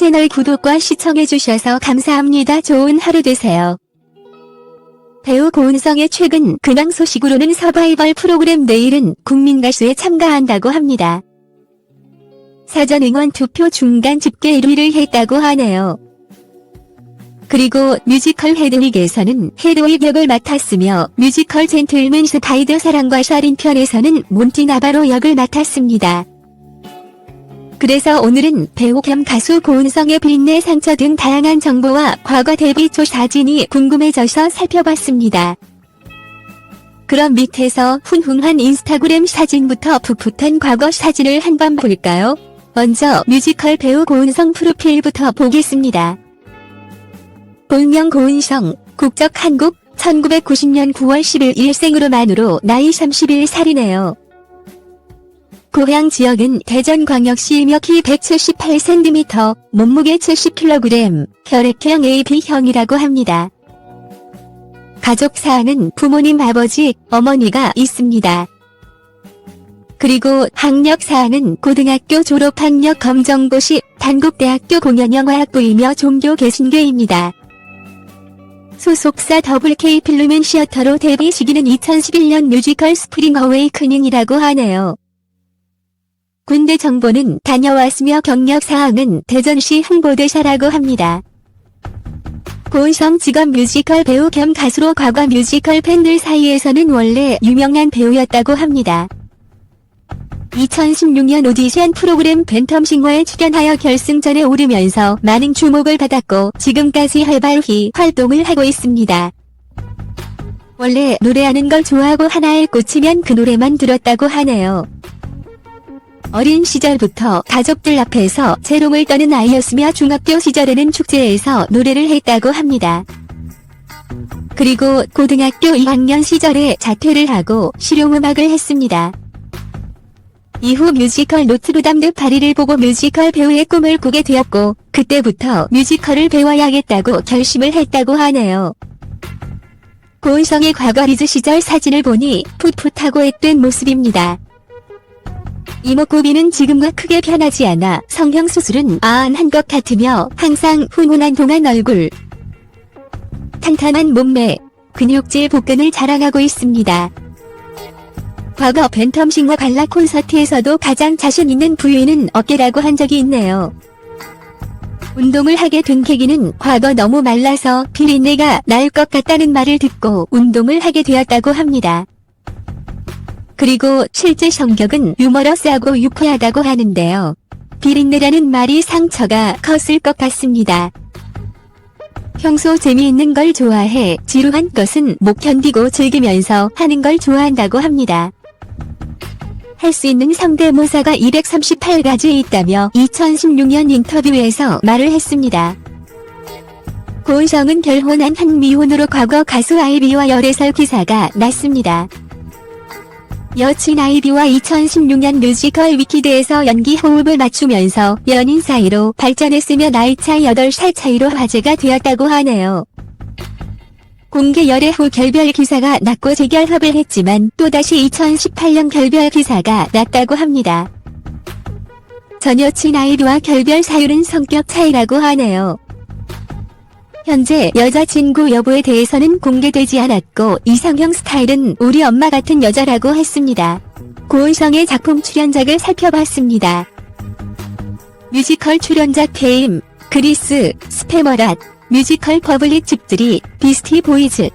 채널 구독과 시청해주셔서 감사합니다. 좋은 하루 되세요. 배우 고은성의 최근 근황 소식으로는 서바이벌 프로그램 내일은 국민가수에 참가한다고 합니다. 사전 응원 투표 중간 집계 1위를 했다고 하네요. 그리고 뮤지컬 헤드윅에서는 헤드윅 역을 맡았으며 뮤지컬 젠틀맨 스파이더 사랑과 샤린 편에서는 몬티 나바로 역을 맡았습니다. 그래서 오늘은 배우 겸 가수 고은성의 비린내 상처 등 다양한 정보와 과거 데뷔 초 사진이 궁금해져서 살펴봤습니다. 그럼 밑에서 훈훈한 인스타그램 사진부터 풋풋한 과거 사진을 한번 볼까요? 먼저 뮤지컬 배우 고은성 프로필부터 보겠습니다. 본명 고은성, 국적 한국, 1990년 9월 10일 생으로 만으로 나이 31살이네요. 고향 지역은 대전광역시이며 키 178cm, 몸무게 70kg, 혈액형 AB형이라고 합니다. 가족 사항은 부모님 아버지, 어머니가 있습니다. 그리고 학력 사항은 고등학교 졸업 학력 검정고시, 단국대학교 공연영화학부이며 종교 개신교입니다. 소속사 WK 필루멘 시어터로 데뷔 시기는 2011년 뮤지컬 스프링 어웨이크닝이라고 하네요. 군대 정보는 다녀왔으며 경력 사항은 대전시 홍보대사라고 합니다. 고은성 직업 뮤지컬 배우 겸 가수로 과거 뮤지컬 팬들 사이에서는 원래 유명한 배우였다고 합니다. 2016년 오디션 프로그램 팬텀싱어에 출연하여 결승전에 오르면서 많은 주목을 받았고 지금까지 활발히 활동을 하고 있습니다. 원래 노래하는 걸 좋아하고 하나에 꽂히면 그 노래만 들었다고 하네요. 어린 시절부터 가족들 앞에서 재롱을 떠는 아이였으며 중학교 시절에는 축제에서 노래를 했다고 합니다. 그리고 고등학교 2학년 시절에 자퇴를 하고 실용음악을 했습니다. 이후 뮤지컬 노트르담 드 파리를 보고 뮤지컬 배우의 꿈을 꾸게 되었고 그때부터 뮤지컬을 배워야겠다고 결심을 했다고 하네요. 고은성의 과거 리즈 시절 사진을 보니 풋풋하고 앳된 모습입니다. 이목구비는 지금과 크게 변하지 않아 성형수술은 아안한 것 같으며 항상 훈훈한 동안 얼굴, 탄탄한 몸매, 근육질 복근을 자랑하고 있습니다. 과거 벤텀싱어 갈라 콘서트에서도 가장 자신 있는 부위는 어깨라고 한 적이 있네요. 운동을 하게 된 계기는 과거 너무 말라서 비린내가 날 것 같다는 말을 듣고 운동을 하게 되었다고 합니다. 그리고 실제 성격은 유머러스하고 유쾌하다고 하는데요. 비린내라는 말이 상처가 컸을 것 같습니다. 평소 재미있는 걸 좋아해 지루한 것은 못 견디고 즐기면서 하는 걸 좋아한다고 합니다. 할 수 있는 성대모사가 238가지 있다며 2016년 인터뷰에서 말을 했습니다. 고은성은 결혼한 한 미혼으로 과거 가수 아이비와 열애설 기사가 났습니다. 여친 아이비와 2016년 뮤지컬 위키드에서 연기 호흡을 맞추면서 연인 사이로 발전했으며 나이 차이 8살 차이로 화제가 되었다고 하네요. 공개 열애 후 결별 기사가 났고 재결합을 했지만 또다시 2018년 결별 기사가 났다고 합니다. 전 여친 아이비와 결별 사유는 성격 차이라고 하네요. 현재 여자친구 여부에 대해서는 공개되지 않았고 이상형 스타일은 우리 엄마 같은 여자라고 했습니다. 고은성의 작품 출연작을 살펴봤습니다. 뮤지컬 출연작 게임, 그리스, 스페머랏, 뮤지컬 퍼블릭 집들이, 비스티 보이즈.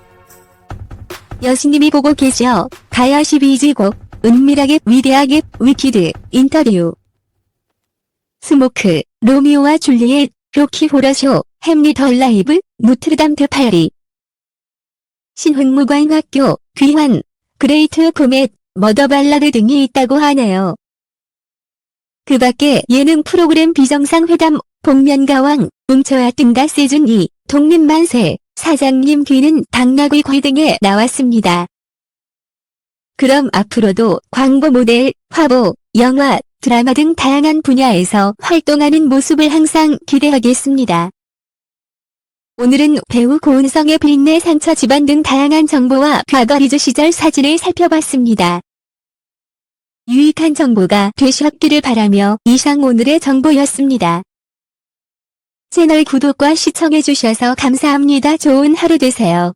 여신님이 보고 계셔, 가야 12지곡, 은밀하게 위대하게 위키드, 인터뷰. 스모크, 로미오와 줄리엣, 로키 호러쇼, 햄릿 얼라이브, 무트르담 드 파리. 신흥무관학교, 귀환, 그레이트 코멧, 머더 발라드 등이 있다고 하네요. 그 밖에 예능 프로그램 비정상 회담, 복면가왕, 뭉쳐야 뜬다 시즌 2, 독립만세, 사장님 귀는 당나귀 귀 등에 나왔습니다. 그럼 앞으로도 광고 모델, 화보, 영화, 드라마 등 다양한 분야에서 활동하는 모습을 항상 기대하겠습니다. 오늘은 배우 고은성의 비린내 상처 집안 등 다양한 정보와 과거 리즈 시절 사진을 살펴봤습니다. 유익한 정보가 되셨기를 바라며 이상 오늘의 정보였습니다. 채널 구독과 시청해주셔서 감사합니다. 좋은 하루 되세요.